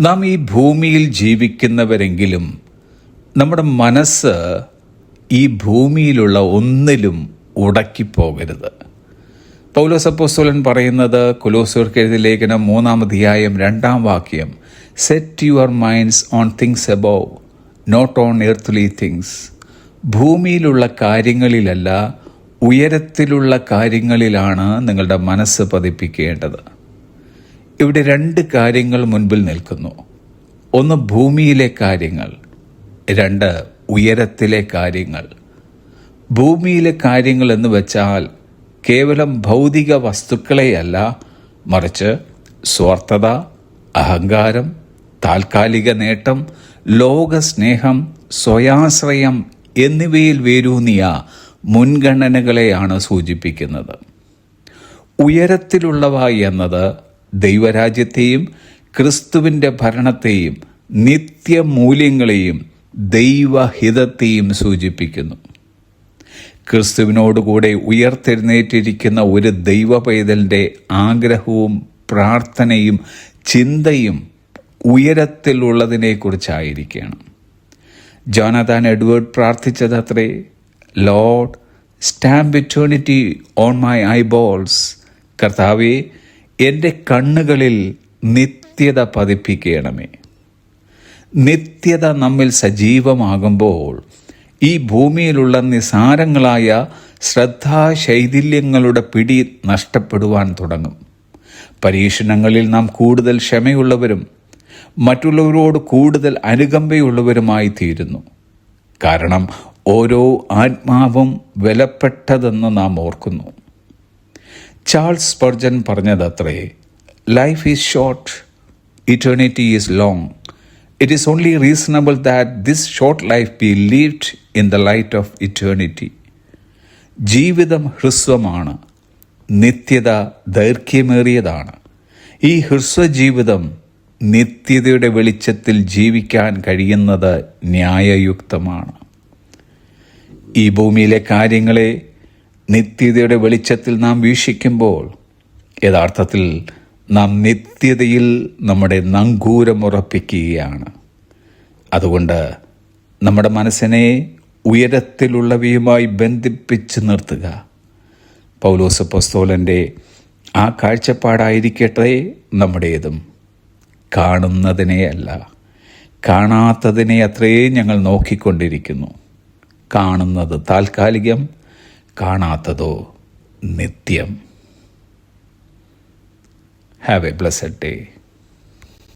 നാം ഈ ഭൂമിയിൽ ജീവിക്കുന്നവരെങ്കിലും നമ്മുടെ മനസ്സ് ഈ ഭൂമിയിലുള്ള ഒന്നിലും ഉടക്കിപ്പോകരുത്. പൗലോസ് അപ്പോസ്തലൻ പറയുന്നത് കൊലോസോർക്ക് ലേഖനം മൂന്നാമധ്യായം രണ്ടാം വാക്യം set your minds on things above not on earthly things ഭൂമിയിലുള്ള കാര്യങ്ങളിലല്ല ഉയരത്തിലുള്ള കാര്യങ്ങളിലാണ് നിങ്ങളുടെ മനസ്സ് പതിപ്പിക്കേണ്ടത്. ഇവിടെ രണ്ട് കാര്യങ്ങൾ മുൻപിൽ നിൽക്കുന്നു. ഒന്ന് ഭൂമിയിലെ കാര്യങ്ങൾ രണ്ട് ഉയരത്തിലെ കാര്യങ്ങൾ. ഭൂമിയിലെ കാര്യങ്ങൾ എന്ന് വെച്ചാൽ കേവലം ഭൗതിക വസ്തുക്കളെയല്ല മറിച്ച് സ്വാർത്ഥത അഹങ്കാരം താൽക്കാലിക നേട്ടം ലോകസ്നേഹം സ്വയാശ്രയം എന്നിവയിൽ വേരൂന്നിയ മുൻഗണനകളെയാണ് സൂചിപ്പിക്കുന്നത്. ഉയരത്തിലുള്ളവ എന്നത് ദൈവരാജ്യത്തെയും ക്രിസ്തുവിന്റെ ഭരണത്തെയും നിത്യമൂല്യങ്ങളെയും ദൈവഹിതത്തെയും സൂചിപ്പിക്കുന്നു. ക്രിസ്തുവിനോടുകൂടെ ഉയർത്തെഴുന്നേറ്റിരിക്കുന്ന ഒരു ദൈവ പൈതലിന്റെ ആഗ്രഹവും പ്രാർത്ഥനയും ചിന്തയും ഉയരത്തിലുള്ളതിനെക്കുറിച്ചായിരിക്കണം Jonathan Edward പ്രാർത്ഥിച്ചതത്രേ lord stamp eternity on my eyeballs കർത്താവെ എന്റെ കണ്ണുകളിൽ നിത്യത പതിപ്പിക്കണമേ. നിത്യത നമ്മിൽ സജീവമാകുമ്പോൾ ഈ ഭൂമിയിലുള്ള നിസാരങ്ങളായ ശ്രദ്ധാശൈഥില്യങ്ങളുടെ പിടി നഷ്ടപ്പെടുവാൻ തുടങ്ങും. പരീക്ഷണങ്ങളിൽ നാം കൂടുതൽ ക്ഷമയുള്ളവരും മറ്റുള്ളവരോട് കൂടുതൽ അനുകമ്പയുള്ളവരുമായി തീരുന്നു കാരണം ഓരോ ആത്മാവും വിലപ്പെട്ടതെന്ന് നാം ഓർക്കുന്നു. Charles Spurgeon പറഞ്ഞതത്രേ life is short eternity is long it is only reasonable that this short life be lived in the light of eternity ജീവിതം ഹ്രസ്വമാണ്. നിത്യത ദൈർഘ്യമേറിയതാണ്. ഈ ഹ്രസ്വ ജീവിതം നിത്യതയുടെ വെളിച്ചത്തിൽ ജീവിക്കാൻ കഴിയുന്നത് ന്യായയുക്തമാണ്. ഈ ഭൂമിയിലെ കാര്യങ്ങളെ നിത്യതയുടെ വെളിച്ചത്തിൽ നാം വീക്ഷിക്കുമ്പോൾ യഥാർത്ഥത്തിൽ നാം നിത്യതയിൽ നമ്മുടെ നങ്കൂരമുറപ്പിക്കുകയാണ് അതുകൊണ്ട് നമ്മുടെ മനസ്സിനെ ഉയരത്തിലുള്ളവയുമായി ബന്ധിപ്പിച്ച് നിർത്തുക. പൗലോസ് പസ്തോലന്റെ ആ കാഴ്ചപ്പാടായിരിക്കട്ടെ നമ്മുടേതും. കാണുന്നതിനെയല്ല കാണാത്തതിനെ അത്രയും ഞങ്ങൾ നോക്കിക്കൊണ്ടിരിക്കുന്നു. കാണുന്നത് താൽക്കാലികം കാണാത്തതോ നിത്യം ഹാവ് എ ബ്ലസ്സഡ് ഡേ